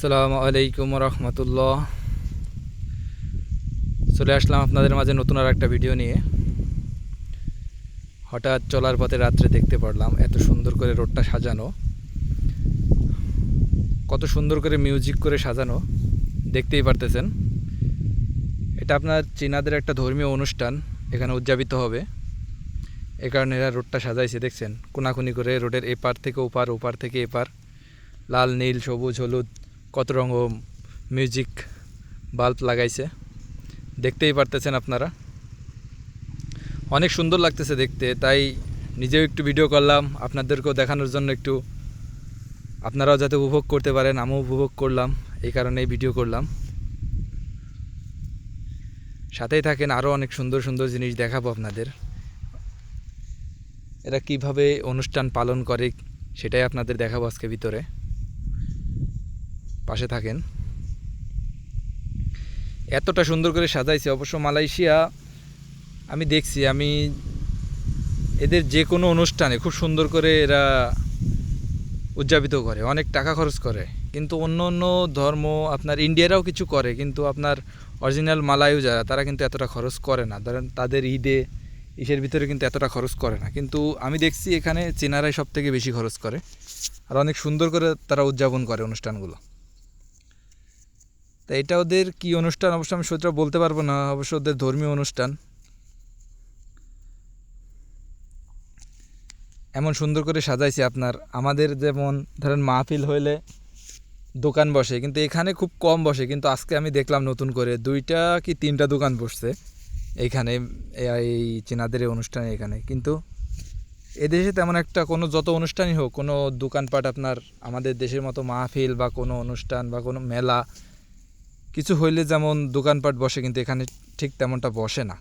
আসসালামু আলাইকুম রহমতুল্লাহ। চলে আসলাম আপনাদের মাঝে নতুন আর একটা ভিডিও নিয়ে। হঠাৎ চলার পথে রাত্রে দেখতে পারলাম এত সুন্দর করে রোডটা সাজানো। কত সুন্দর করে মিউজিক করে সাজানো, দেখতেই পারতেছেন। এটা আপনার চীনাদের একটা ধর্মীয় অনুষ্ঠান, এখানে উদযাপিত হবে। এ কারণে এরা রোডটা সাজাইছে, দেখছেন? কোনাকুনি করে রোডের এপার থেকে ওপার ওপার থেকে এপার। লাল, নীল, সবুজ, হলুদ কত রঙ মিউজিক বাল্ব লাগাইছে। দেখতেই পারতেছেন আপনারা। অনেক সুন্দর লাগতেছে দেখতে, তাই নিজেও একটু ভিডিও করলাম, আপনাদেরকেও দেখানোর জন্য একটু, আপনারাও যাতে উপভোগ করতে পারেন, আমিও উপভোগ করলাম, এই কারণেই ভিডিও করলাম। সাথেই থাকেন আরও অনেক সুন্দর সুন্দর জিনিস দেখাবো আপনাদের। এরা কীভাবে অনুষ্ঠান পালন করে, সেটাই আপনাদের দেখাবো আজকে ভিতরে। পাশে থাকেন। এতটা সুন্দর করে সাজাইছে। অবশ্য মালয়েশিয়া, আমি দেখছি, আমি এদের যে কোনো অনুষ্ঠানে খুব সুন্দর করে এরা উদযাপিত করে, অনেক টাকা খরচ করে। কিন্তু অন্য অন্য ধর্ম, আপনার ইন্ডিয়ারাও কিছু করে, কিন্তু আপনার অরিজিনাল মালায়ু যারা, তারা কিন্তু এতটা খরচ করে না। ধরেন তাদের ঈদে ইসের ভিতরে কিন্তু এতটা খরচ করে না। কিন্তু আমি দেখছি এখানে চীনারাই সব থেকে বেশি খরচ করে। আর অনেক সুন্দর করে তারা উদযাপন করে অনুষ্ঠানগুলো। তা এটা ওদের কি অনুষ্ঠান? অবশ্য আমি সত্যি বলতে পারব না, অবশ্য ওদের ধর্মীয় অনুষ্ঠান। এমন সুন্দর করে সাজাইছে আপনার। আমাদের যেমন ধরেন মাহফিল হইলে দোকান বসে, কিন্তু এখানে খুব কম বসে, কিন্তু আজকে আমি দেখলাম নতুন করে দুইটা কি তিনটা দোকান বসছে এইখানে এই চীনাদের অনুষ্ঠানে এখানে। কিন্তু এদেশে তেমন একটা কোনো যত অনুষ্ঠানই হোক, কোনো দোকানপাট আপনার আমাদের দেশের মতো মাহফিল বা কোনো অনুষ্ঠান বা কোনো মেলা কিছু হইলে যেমন দোকানপাট বসে, কিন্তু এখানে ঠিক তেমনটা বসে না।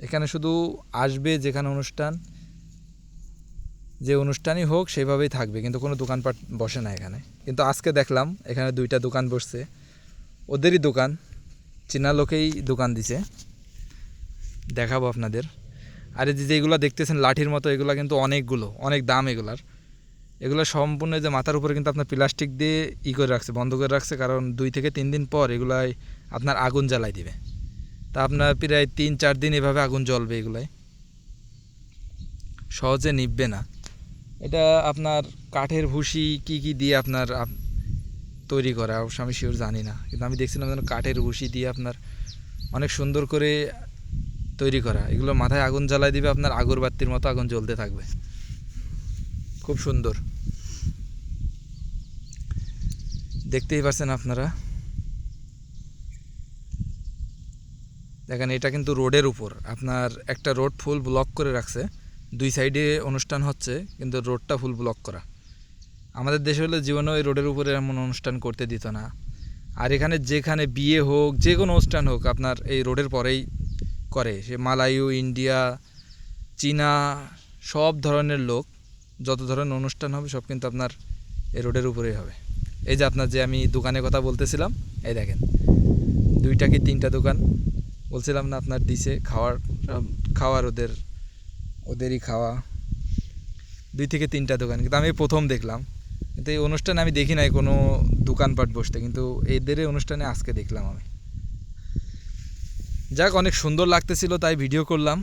এখানে শুধু আসবে যেখানে অনুষ্ঠান, যে অনুষ্ঠানই হোক সেভাবেই থাকবে, কিন্তু কোনো দোকানপাট বসে না এখানে। কিন্তু আজকে দেখলাম এখানে দুইটা দোকান বসছে। ওদেরই দোকান, চীনা লোকেই দোকান দিছে। দেখাবো আপনাদের। আর এই যে যেগুলো দেখতেছেন, লাঠির মতো, এগুলো কিন্তু অনেকগুলো, অনেক দাম এগুলার। এগুলো সম্পূর্ণ যে মাথার উপরে কিন্তু আপনার প্লাস্টিক দিয়ে ই করে রাখছে, বন্ধ করে রাখছে, কারণ দুই থেকে তিন দিন পর এগুলাই আপনার আগুন জ্বালাই দিবে। তা আপনার প্রায় তিন চার দিন এভাবে আগুন জ্বলবে এগুলাই। সহজে নিববে না। এটা আপনার কাঠের ভুসি কি কি দিয়ে আপনার তৈরি করা, অবশ্য আমি শিওর জানি না। কিন্তু আমি দেখছিলাম যেন কাঠের ভুসি দিয়ে আপনার অনেক সুন্দর করে তৈরি করা। এগুলো মাথায় আগুন জ্বালাই দিবে, আপনার আগরবাতির মতো আগুন জ্বলতে থাকবে। খুব সুন্দর। দেখতেই পাচ্ছেন আপনারা? দেখেন, এটা কিন্তু রোডের উপর। আপনার একটা রোড ফুল ব্লক করে রাখছে। দুই সাইডে অনুষ্ঠান হচ্ছে, কিন্তু রোডটা ফুল ব্লক করা। আমাদের দেশে হলে জীবনেও এই রোডের উপরে এমন অনুষ্ঠান করতে দিত না। আর এখানে যেখানে বিয়ে হোক, যে কোনো অনুষ্ঠান হোক, আপনার এই রোডের পরেই করে। সে মালায়ু ইন্ডিয়া, চীনা, সব ধরনের লোক যত ধরনের অনুষ্ঠান হবে, সব কিন্তু আপনার এই রোডের উপরেই হবে। এই যে আপনার যে আমি দোকানের কথা বলতেছিলাম, এই দেখেন, দুইটা কি তিনটা দোকান? বলছিলাম না আপনার দিছে খাওয়ার খাওয়ার ওদের, ওদেরই খাওয়া। দুই থেকে তিনটা দোকান, কিন্তু আমি প্রথম দেখলাম। কিন্তু এই অনুষ্ঠানে আমি দেখি নাই কোনো দোকানপাট বসতে, কিন্তু এদের অনুষ্ঠানে আজকে দেখলাম আমি। যাক, অনেক সুন্দর লাগতেছিল, তাই ভিডিও করলাম।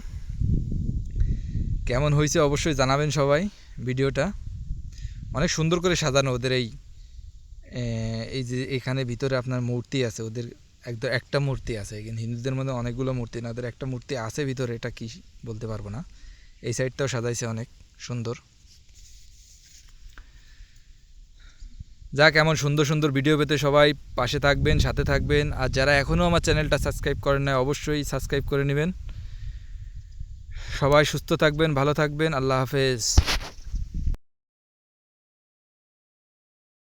কেমন হয়েছে অবশ্যই জানাবেন সবাই। ভিডিওটা। অনেক সুন্দর করে সাজানো ওদের এই এই যে এখানে ভিতরে আপনার মূর্তি আছে, ওদের একদম একটা মূর্তি আছে কিন্তু হিন্দুদের মধ্যে অনেকগুলো মূর্তি না, ওদের একটা মূর্তি আছে ভিতরে, এটা কি বলতে পারব না। এই সাইডটাও সাজাইছে অনেক সুন্দর। যাক, এমন সুন্দর সুন্দর ভিডিও পেতে সবাই পাশে থাকবেন, সাথে থাকবেন। আর যারা এখনও আমার চ্যানেলটা সাবস্ক্রাইব করেন না অবশ্যই সাবস্ক্রাইব করে নেবেন। সবাই সুস্থ থাকবেন, ভালো থাকবেন, আল্লাহ হাফেজ।